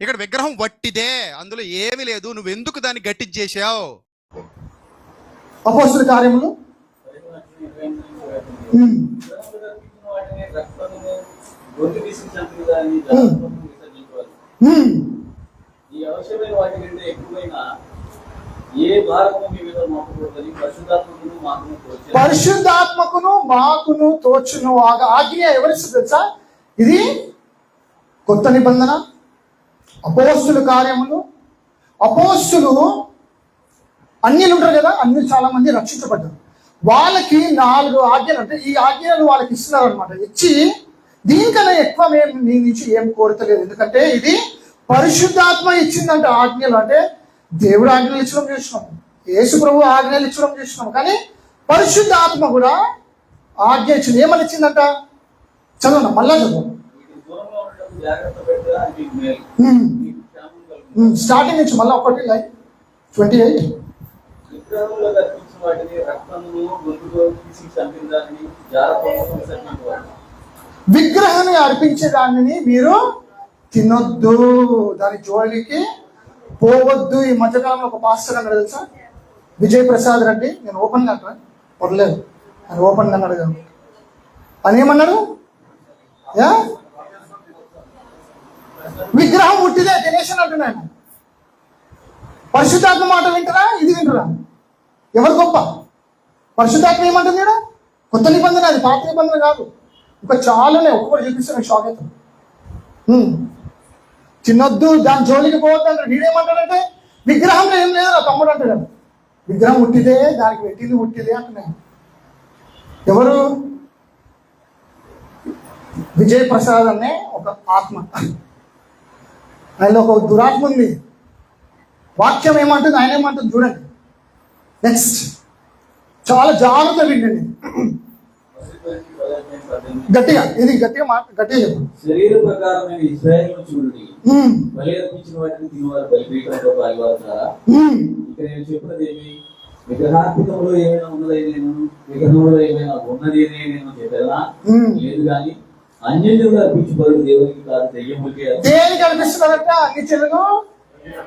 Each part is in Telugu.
ఇక్కడ విగ్రహం వట్టిదే అందులో ఏమీ లేదు. నువ్వు ఎందుకు దాన్ని గట్టించేసావు అపోస్తుల కార్యములు. ఈ ఎక్కువైన ఏ మీ మీద మోపకూడదని పరిశుద్ధాత్మకును మాకును తోచిన పరిశుద్ధాత్మకును మాకును తోచును ఆగ- ఆజ్ఞ ఎవరిస్తుంది తెలుసా? ఇది కొత్త నిబంధన. అపోస్తుల కార్యములు. అపోస్తులు అన్యులు ఉంటారు కదా అన్యులు చాలా మంది రక్షించబడ్డారు. వాళ్ళకి నాలుగు ఆజ్ఞలు అంటే ఈ ఆజ్ఞలు వాళ్ళకి ఇస్తున్నారు అనమాట ఇచ్చి దీనికన్నా ఎక్కువ మేము నీ నుంచి ఏం కోరతలేదు. ఎందుకంటే ఇది పరిశుద్ధాత్మ ఇచ్చిందంటే ఆజ్ఞలు. అంటే దేవుడు ఆజ్ఞలు ఇచ్చడం చూసినాం. యేసు ప్రభు ఆజ్ఞలు ఇచ్చడం చూసినాం. కానీ పరిశుద్ధాత్మ కూడా ఆజ్ఞ ఇచ్చింది. ఏమని ఇచ్చిందంట? చదవండి మళ్ళా చదవండి. స్టార్టింగ్ నుంచి మళ్ళీ ఒకటి లైన్ ట్వంటీ ఎయిట్. విగ్రహాన్ని అర్పించే దానిని మీరు తినొద్దు. దాని జోలికి పోవద్దు. ఈ మధ్యకాలంలో ఒక పాస్టర్ అన్నాడు తెలుసా? విజయ్ ప్రసాద్ రెడ్డి. నేను ఓపెన్గా అంటాను పర్లేదు. ఆయన ఓపెన్గా అన్నాడు అని ఏమన్నాడు? యా? విగ్రహం పుట్టిదే తినేషన్ అంటున్నాను పరిశుద్ధాత్మ మాట వింటారా? ఇది వింటారా? ఎవరు గొప్ప? పరిశుద్ధాత్మ ఏమంటుంది ఈడ? కొత్త నిబంధన అది పాత నిబంధన కాదు. ఇంకా చాలానే ఒక్కొక్కటి చూపిస్తాను షాక్ అవుతాను తినొద్దు దాని జోలికి పోవద్దు అంటే వీడేమంటాడంటే విగ్రహంలో ఏం లేదు తమ్ముడు అంటాడు. విగ్రహం ఉట్టిదే దానికి పెట్టింది ఉట్టిదే అంటున్నాను ఎవరు? విజయ్ ప్రసాద్ అనే ఒక ఆత్మ. ఆయనలో ఒక దురాత్మ ఉంది. వాక్యం ఏమంటుంది? ఆయన ఏమంటుంది చూడండి. నెక్స్ట్ చాలా జాగ్రత్త వింటండి గట్టిగా ఇది గట్టిగా మాట గట్టిగా చెప్పు శరీర ప్రకారమైన ఇస్రాయేల్ చూడండి. హ్మ్. బలి అర్పించిన వాటిని తినవారు బలిపీఠంలో పాల్గొతారా హ్మ్. ఇక నేను చెప్పినది ఏమి? విగ్రహాత్మకంలో ఏమైనా ఉన్నది నేను విగ్రహంలో ఏమైనా ఉన్నది నేను చెప్పేదా. లేదు కానీ అన్యులు అర్పించి బదులు దేవునికి కాదు దెయ్యములకే దేనికి అనిపిస్తున్నారంట అన్ని చెల్లును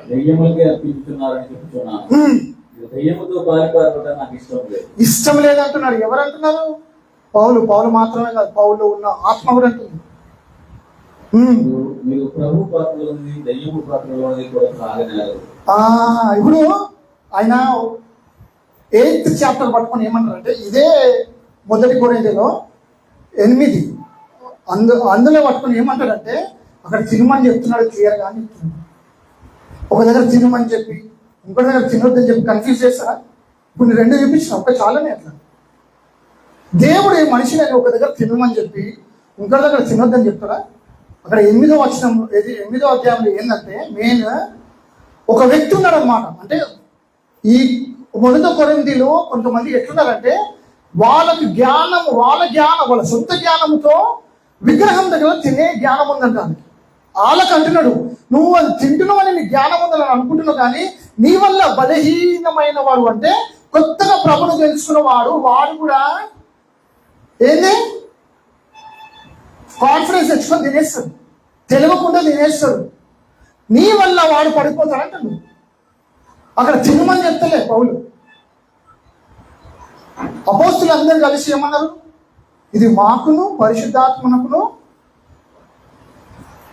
దెయ్యములకే అర్పించుతున్నారని చెప్తున్నాను. హ్మ్. ఇది దెయ్యముతో పారిపారడం నాకు ఇష్టం లేదు. ఇష్టం లేదంటున్నారు ఎవరు అంటున్నారు పౌలు పౌలు మాత్రమే కాదు పౌలు ఉన్న ఆత్మ కూడా. మీరు- ప్రభు దెయ్యము సాగనేరు ఆ, ఇప్పుడు ఆయన ఎయిత్ చాప్టర్ పట్టుకొని ఏమంటారంటే ఇదే మొదటి కొరింథీలో ఎనిమిది అందు అందులో పట్టుకొని ఏమంటాడంటే అక్కడ తినమని చెప్తున్నాడు క్లియర్గా అని ఒక దగ్గర తినమని చెప్పి ఇంకో దగ్గర తినొద్దని చెప్పి కన్ఫ్యూజ్ చేస్తారా? ఇప్పుడు నేను రెండు చూపించిన ఒక చాలానే అట్లా. దేవుడు ఏ మనిషిని ఒక దగ్గర తినమని చెప్పి ఇంకో దగ్గర తినొద్దని చెప్తాడా? అక్కడ ఎనిమిదో వచనం ఇది ఎనిమిదో అధ్యాయంలో ఏంటంటే మెయిన్ ఒక వ్యక్తి ఉన్నాడనమాట అంటే ఈ మొదట కొరింథీలో కొంతమంది ఎట్లున్నారంటే వాళ్ళకి జ్ఞానం వాళ్ళ జ్ఞానం వాళ్ళ సొంత జ్ఞానంతో విగ్రహం దగ్గర తినే జ్ఞానం ఉందంట దానికి వాళ్ళకి అంటున్నాడు నువ్వు అది తింటున్నావని నీ జ్ఞానం ఉందని అనుకుంటున్నావు కానీ నీ వల్ల బలహీనమైన వాడు అంటే కొత్తగా ప్రభును తెలుసుకున్న వాడు వాడు కూడా ఏంది? కాన్ఫిడెన్స్ తెచ్చుకొని తినేస్తాడు. తెలియకుండా తినేస్తాడు. నీ వల్ల వాడు పడిపోతాడంటాడు అక్కడ తినమని చెప్తలే పౌలు. అపోస్తులు అందరూ కలిసి ఏమన్నారు? ఇది మాకును పరిశుద్ధాత్మనకును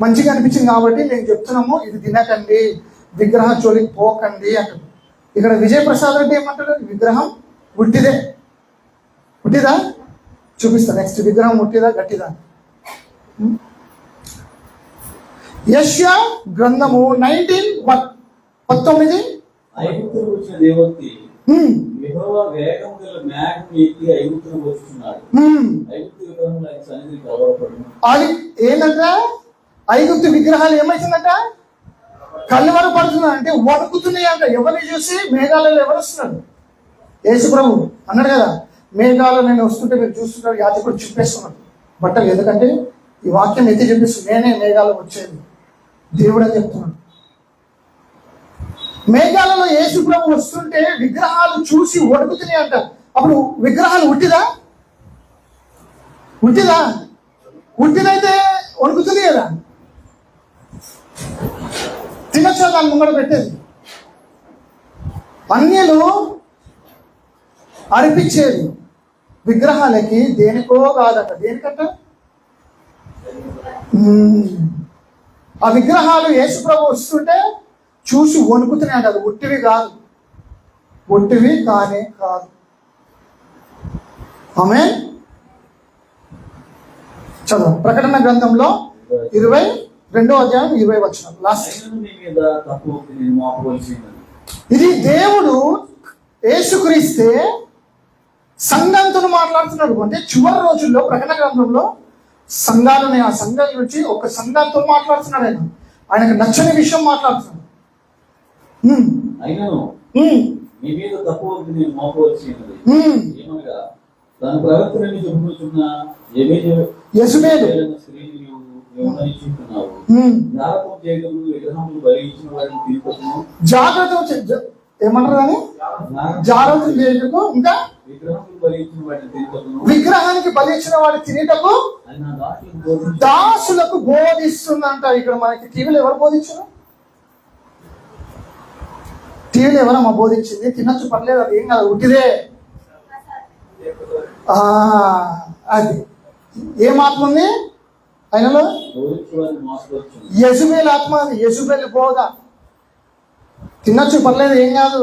మంచిగా అనిపించింది కాబట్టి మేము చెప్తున్నాము ఇది తినకండి విగ్రహ చోలికి పోకండి అంటారు. ఇక్కడ విజయప్రసాద్ రెడ్డి ఏమంటాడు? విగ్రహం ఉట్టిదే. ఉట్టిదా? చూపిస్తా. నెక్స్ట్ విగ్రహం ఉట్టిదా? గట్టిదా? యశ్య గ్రంథము నైన్టీన్ పంతొమ్మిది? ఐగుప్తులు వచ్చిన దేవోక్తి హ్మ్, యెహోవా వేగం గల మేఘం ఎక్కి ఐగుప్తులు వచ్చుతున్నాడు హ్మ్. ఐగుప్తు విగ్రహం ఆయన సన్నిధి కలవరపడును అది ఏంటంట ఐగుప్తు విగ్రహాలు ఏమైతుందంట? కళ్ళవర పడుతున్నాయి. అంటే వణుకుతున్నాయి అంట ఎవరిని చూసి? మేఘాలలో ఎవరు వస్తున్నాడు యేసు ప్రభు అన్నాడు కదా మేఘాలు నేను వస్తుంటే మీరు చూస్తుంటారు యాజకుడు చెప్పేస్తున్నాడు. బట్టలు ఎందుకంటే ఈ వాక్యం ఎత్తి చెప్పిస్తుంది నేనే మేఘాలు వచ్చేది. దేవుడు అని చెప్తున్నాడు. మేఘాలలో యేసు ప్రభు వస్తుంటే విగ్రహాలు చూసి వణుకుతున్నాయి అంట. అప్పుడు విగ్రహాలు ఉట్టిదా? ఉట్టిదా? ఉట్టిదైతే వణుకుతుంది కదా. తినచ్చా దాన్ని ముంగడ పెట్టేది. అన్యులు అర్పించేది. విగ్రహాలకి దేనికో కాదట. దేనికంట? ఆ విగ్రహాలు యేసుప్రభు వస్తుంటే చూసి వణుకుతున్నాయి అది ఒట్టివి కాదు. ఒట్టివి కానే కాదు. ఆమె చదువు. ప్రకటన గ్రంథంలో ఇరవై రెండో అధ్యాయం ఇరవై వచ్చిన లాస్ట్ ఇది దేవుడు యేసుక్రీస్తే సంఘంతో మాట్లాడుతున్నాడు. అంటే చివరి రోజుల్లో ప్రకటన గ్రంథంలో సంఘాలు ఆ సంఘాల నుంచి ఒక సంఘంతో మాట్లాడుతున్నాడు ఆయన. ఆయనకు నచ్చని విషయం మాట్లాడుతున్నాడు. అయినను. మీ మీద తక్కువ నేను మోపవలసినది ఉమ్. ఏమనగా దాని ప్రవర్తనని చెప్పుకుంటున్న ఏమే యెజబేలు. స్త్రీని నీవు వ్యవహరించుకుంటున్నావు ఉమ్. జాగ్రత్త చేయడం విగ్రహములు వారిని ఏమంటారు జాగ్రత్త చేయటకు ఇంకా? విగ్రహానికి బలి ఇచ్చిన వాడి తినేటకు బోధించు. దాసులకు బోధిస్తుందంట ఇక్కడ మనకి టీవీలో ఎవరు బోధించారు? టీవీలో ఎవరమ్మా బోధించింది. తినొచ్చు పర్లేదు అది ఏం కాదు ఉట్టిదే. అది. ఏం ఆత్మ ఉంది? ఆయనలో? యజుబేల్ ఆత్మ అది యజుబేల్ బోధ తినొచ్చు పర్లేదు ఏం కాదు.